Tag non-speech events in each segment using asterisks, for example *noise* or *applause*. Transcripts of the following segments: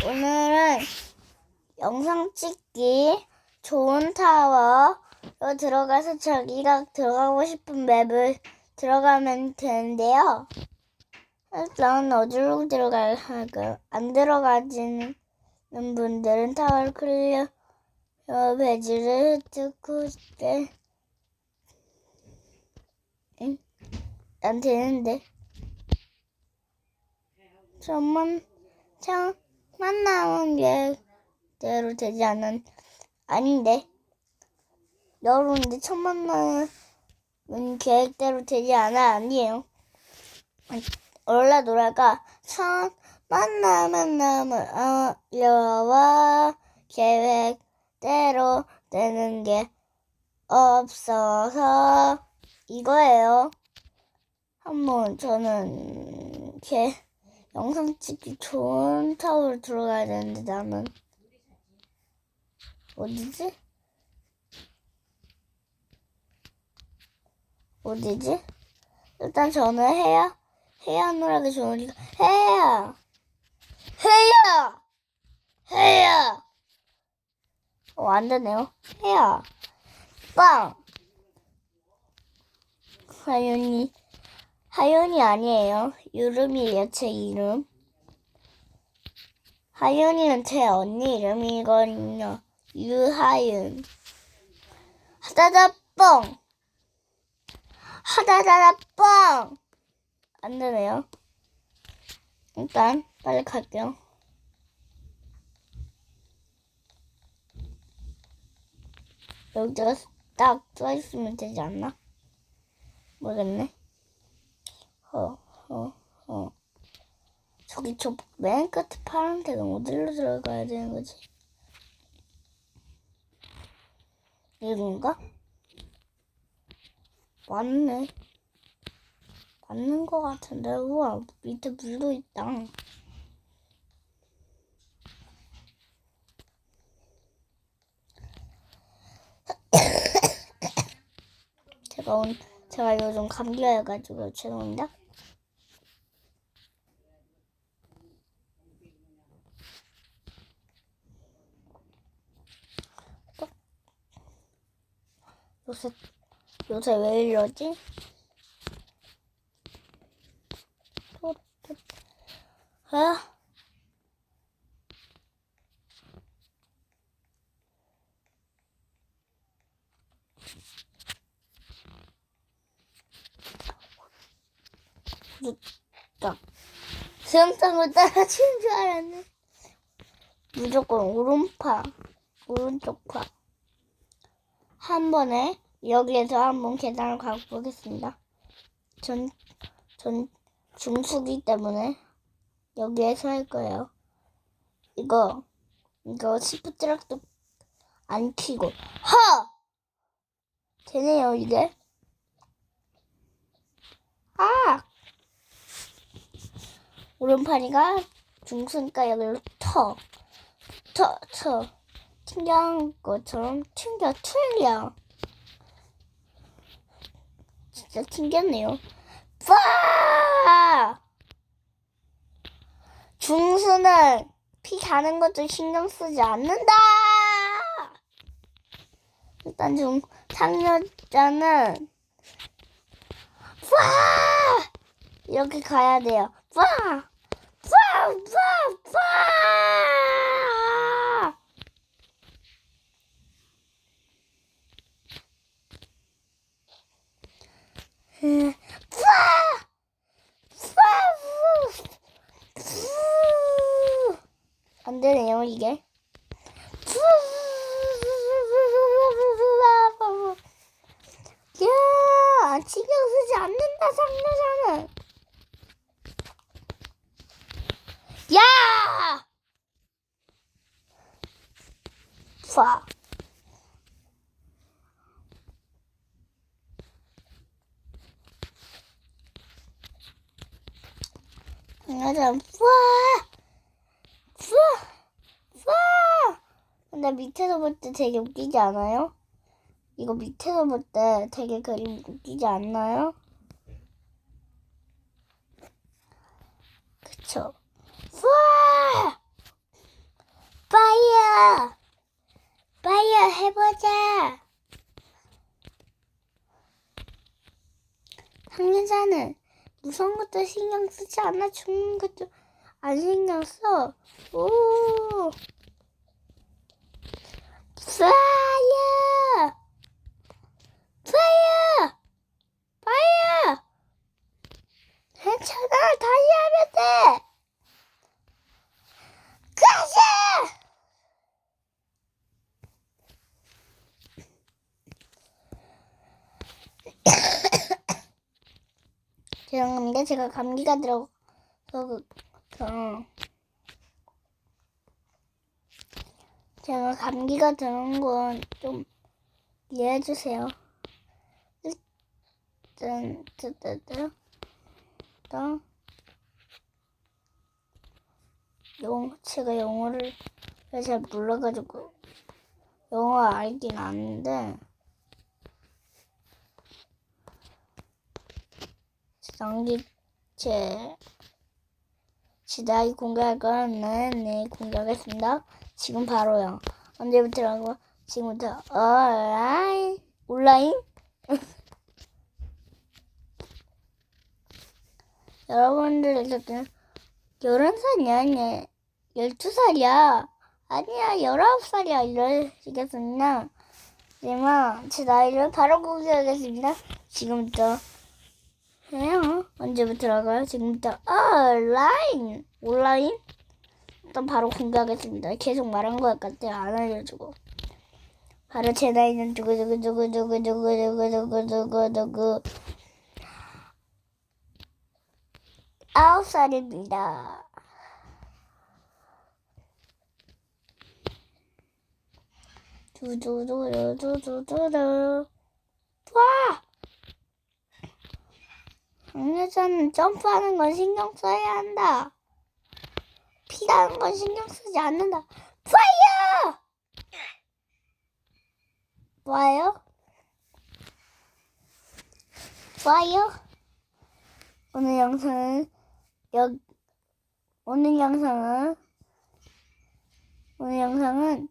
오늘은 영상 찍기 좋은 타워로 들어가서 자기가 들어가고 싶은 맵을 들어가면 되는데요. 일단 어디로 들어가야 할까요? 안 들어가지는 분들은 타워를 클리어 배지를 뜯고 때 응? 안 되는데 천만 천 만 남은 계대로 되지 않은 아닌데 여러분들 천만 남은 계획대로 되지 않아 아니에요 올라 놀아가 천만 남은 남은 어려워 계획대로 되는 게 없어서 이거예요. 한번 저는 이렇게 영상 찍기 좋은 타워로 들어가야 되는데 나는 어디지? 어디지? 일단 저는 해야 해야 노래가 좋으니까 해야 해야 해야 어, 안 되네요. 해야 빵 하윤이 하윤이 아니에요. 유름이에요 제 이름. 하윤이는 제 언니 이름이거든요. 유하윤. 하다다 뻥. 하다다다 뻥. 안 되네요. 일단 빨리 갈게요. 여기다가 딱 써있으면 되지 않나? 모르겠네. 어, 어, 어. 저기 저 맨 끝에 파란색은 어디로 들어가야 되는 거지? 여긴가? 맞네. 맞는 거 같은데, 우와, 밑에 물도 있다. *coughs* 제가 온, 제가 요즘 감기가 해가지고 죄송합니다. 요새, 요새 왜 이러지? 아? 딱 수영장을 따라치는 줄 알았네. 무조건 오른파, 오른쪽 파. 한 번에 여기에서 한번 계단을 가고 보겠습니다. 전, 전 중수기 때문에 여기에서 할 거예요. 이거, 이거 시프트락도 안 키고, 허! 되네요, 이게. 아! 오른팔이가 중수니까 여기로 터, 터, 터. 튕겨한 것처럼 튕겨, 튕겨. 진짜 튕겼네요. 빠! 중수는 피 가는 것도 신경 쓰지 않는다! 일단 중, 상여자는 빠! 이렇게 가야 돼요. 빠! 빠! 빠! 빠! 음, 빠! 빠! 후! 안 되네요, 이게. 야, 신경 쓰지 않는다, 상여자는. 야! 파. 파. 파. 근데 밑에서 볼 때 되게 웃기지 않아요? 이거 밑에서 볼 때 되게 그림 웃기지 않나요? 그쵸? 와! 파이어! 파이어 해보자! 상류자는 무서운 것도 신경 쓰지 않아 죽는 것도 안 신경 써. 오! 파이어! 파이어! 파이어! 괜찮아. 다시 하면 돼. 가자! 죄송합니다. 제가 감기가 들어서 그, 어, 제가 감기가 드는 건 좀 이해해 주세요. 일단 뜨뜨뜨 또 영 제가 영어를 잘 몰라가지고 영어 알긴 아는데 장기 제 지다이 공개할 거는 네 공개하겠습니다. 지금 바로요. 언제부터라고? 지금부터 온라인 온라인 *laughs* 여러분들 어쨌든 열한 살이야 아니야 열두 살이야 아니야 열아홉 살이야 이러시겠습니다. 하지만 제 나이를 바로 공개하겠습니다. 지금부터 해요. 언제부터라고요? 지금부터 온라인 온라인 일단 바로 공개하겠습니다. 계속 말한 것 같아요. 안 알려주고 바로 제 나이는 두구두구두구두구두구두구두구두구 아홉 살입니다. 두두두두두두두 와! 강여자는 점프하는 건 신경 써야 한다. 피하는 건 신경 쓰지 않는다. 파이어! 뭐예요? 파이어? 오늘 영상은 여 오늘 영상은 오늘 영상은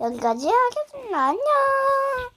여기까지 하겠습니다. 안녕.